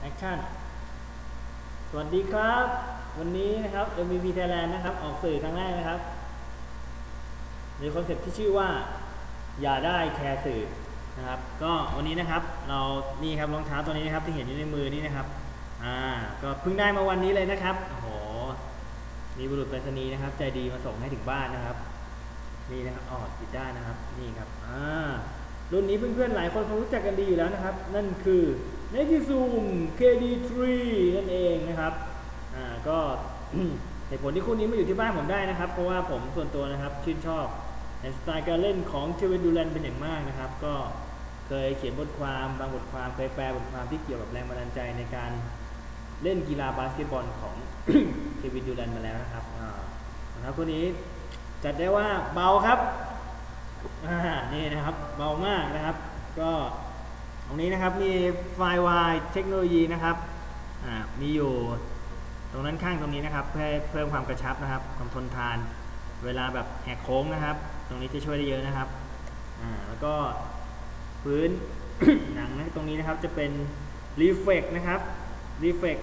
แอคชั่น สวัสดีครับ วันนี้นะครับ MVP Thailand นะครับ ออกสื่อครั้งแรกนะครับ ในคอนเซ็ปที่ชื่อว่า อย่าได้แคร์สื่อนะครับ ก็วันนี้นะครับ เรานี่ครับรองเท้าตัวนี้นะครับที่เห็นอยู่ในมือนี่นะครับ อ่า ก็เพิ่งได้มาวันนี้เลยนะครับ โอ้โห มีบุรุษไปรษณีย์นะครับ ใจดีมาส่งให้ถึงบ้านนะครับ นี่นะครับอ๋อติดได้นะครับ นี่ครับ อ่า รุ่นนี้เพื่อนๆหลายคนคงรู้จักกันดีอยู่แล้วนะครับ นั่นคือ n e t i Zoom KD3 นั่นเองนะครับ อ่า ก็เหตุผลที่คู่นี้มาอยู่ที่บ้านผมได้นะครับ เพราะว่าผมส่วนตัวนะครับ ชื่นชอบในสไตล์การเล่นของเทเวนดูแลนเป็นอย่างมากนะครับ ก็เคยเขียนบทความบางบทความเคยแปลบทความที่เกี่ยวกับแรงบันดาลใจในการเล่นกีฬาบาสเกตบอลของเควินดูแลนมาแล้วนะครับอ่านะครับคู่นี้จัดได้ว่าเบาครับอ่านี่นะครับเบามากนะครับ ก็ ตรงนี้นะครับมีไฟวายเทคโนโลยีนะครับมีอยู่ตรงนั้นข้างตรงนี้นะครับ เพื่อเพิ่มความกระชับนะครับความทนทาน เวลาแบบแหกโค้งนะครับ ตรงนี้จะช่วยได้เยอะนะครับแล้วก็พื้นหนังนะตรงนี้นะครับจะเป็นรีเฟกนะครับรีเฟก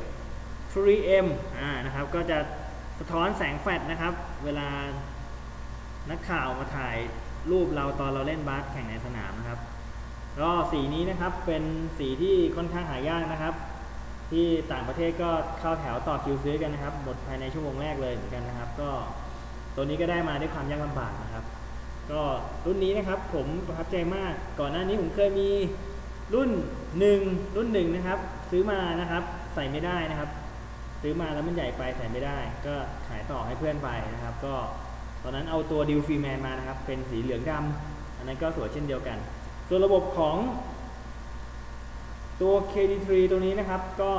3M อ่านะครับก็จะสะท้อนแสงแฟลชนะครับ เวลานักข่าวมาถ่ายรูปเราตอนเราเล่นบาสแข่งในสนามนะครับ ก็สีนี้นะครับเป็นสีที่ค่อนข้างหายากนะครับ ที่ต่างประเทศก็เข้าแถวต่อคิวซื้อกันนะครับหมดภายในชั่วโมงแรกเลยเหมือนกันนะครับ ก็ตัวนี้ก็ได้มาด้วยความยากลำบากนะครับ ก็รุ่นนี้นะครับผมประทับใจมาก ก่อนหน้านี้ผมเคยมีรุ่นหนึ่งรุ่นหนึ่งนะครับ ซื้อมานะครับใส่ไม่ได้นะครับ ซื้อมาแล้วมันใหญ่ไปใส่ไม่ได้ ก็ขายต่อให้เพื่อนไปนะครับ ก็ตอนนั้นเอาตัวดิวฟีแมนมานะครับ เป็นสีเหลืองดำอันนั้นก็สวยเช่นเดียวกัน ส่วนระบบของตัว KD3 ตัวนี้นะครับ ก็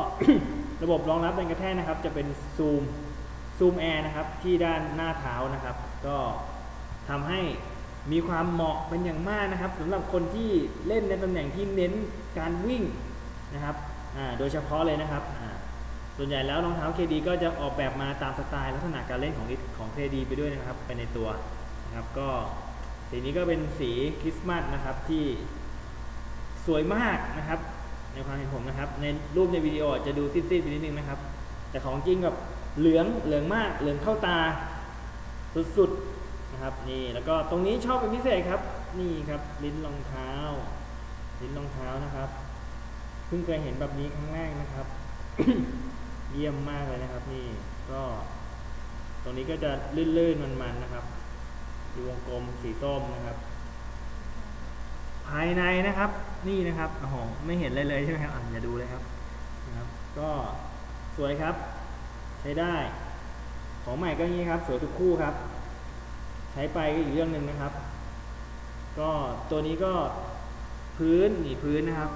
ระบบรองรับแรงกระแทกนะครับ จะเป็นซูมซูมแอร์นะครับ ที่ด้านหน้าเท้านะครับ ก็ทำให้มีความเหมาะเป็นอย่างมากนะครับสำหรับคนที่เล่นในตำแหน่งที่เน้นการวิ่งนะครับโดยเฉพาะเลยนะครับ ส่วนใหญ่แล้วรองเท้า KD ก็จะออกแบบมาตามสไตล์ลักษณะการเล่นของของ KD ไปด้วยนะครับ ไปในตัวนะครับ ก็ สีนี้ก็เป็นสีคริสต์มาสนะครับที่สวยมากนะครับ ในความเห็นผมนะครับ ในรูปในวิดีโอจะดูซีดๆไปนิดนึงนะครับ แต่ของจริงแบบเหลืองเหลืองมากเหลืองเข้าตาสุดๆนะครับนี่แล้วก็ตรงนี้ชอบเป็นพิเศษครับ นี่ครับลิ้นรองเท้า ลิ้นรองเท้านะครับเพิ่งเคยเห็นแบบนี้ครั้งแรกนะครับ เยี่ยมมากเลยนะครับ นี่ก็ ตรงนี้ก็จะลื่นๆมันๆนะครับ มีวงกลมสีส้มนะครับ ภายในนะครับ นี่นะครับโอ้โหไม่เห็นเลยเลยใช่ไหมครับอะอย่าดูเลยครับนะครับ ก็สวยครับ ใช้ได้ ของใหม่ก็อย่างนี้ครับ สวยทุกคู่ครับ ใช้ไปก็อีกเรื่องหนึ่งนะครับ ก็ตัวนี้ก็พื้นนี่พื้นนะครับ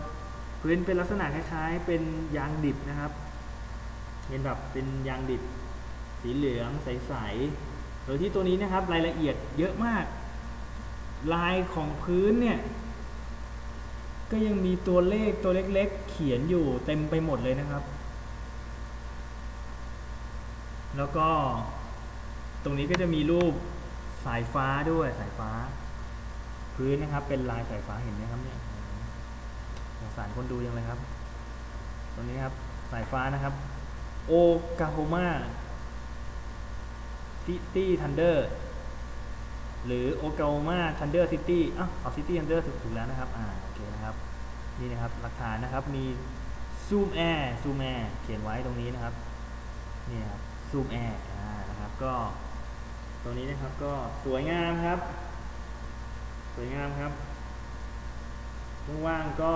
พื้นเป็นลักษณะคล้ายๆ เป็นยางดิบนะครับเป็นแบบเป็นยางดิบสีเหลืองใสๆ ดยที่ตัวนี้นะครับรายละเอียดเยอะมาก ลายของพื้นเนี่ย ก็ยังมีตัวเลขตัวเล็กๆ เขียนอยู่เต็มไปหมดเลยนะครับ แล้วก็ตรงนี้ก็จะมีรูปสายฟ้าด้วยสายฟ้า พื้นนะครับ เป็นลายสายฟ้าเห็นไหมครับเนี่ยสงสารคนดูยังเลยครับ ตรงนี้ครับสายฟ้านะครับ โอกาโฮมา ซิตี้ทันเดอร์หรือโอกาโอมาทันเดอร์ซิตี้อะเอาซิตี้ทันเดอร์ถูกแล้วนะครับอ่าโอเคนะครับนี่นะครับหลักฐานนะครับมีซูมแอร์ซูมแอร์เขียนไว้ตรงนี้นะครับนี่ครับซูมแอร์อ่านะครับก็ตรงนี้นะครับก็สวยงามครับ สวยงามครับว่างๆก็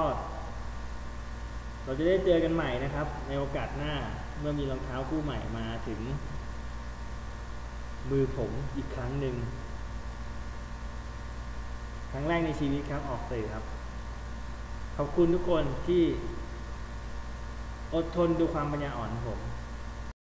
เราจะได้เจอกันใหม่นะครับ ในโอกาสหน้าเมื่อมีรองเท้าคู่ใหม่มาถึง มือผมอีกครั้งหนึ่งครั้งแรกในชีวิตครับออกสื่อครับ ขอบคุณทุกคนที่อดทนดูความปัญญาอ่อนของผม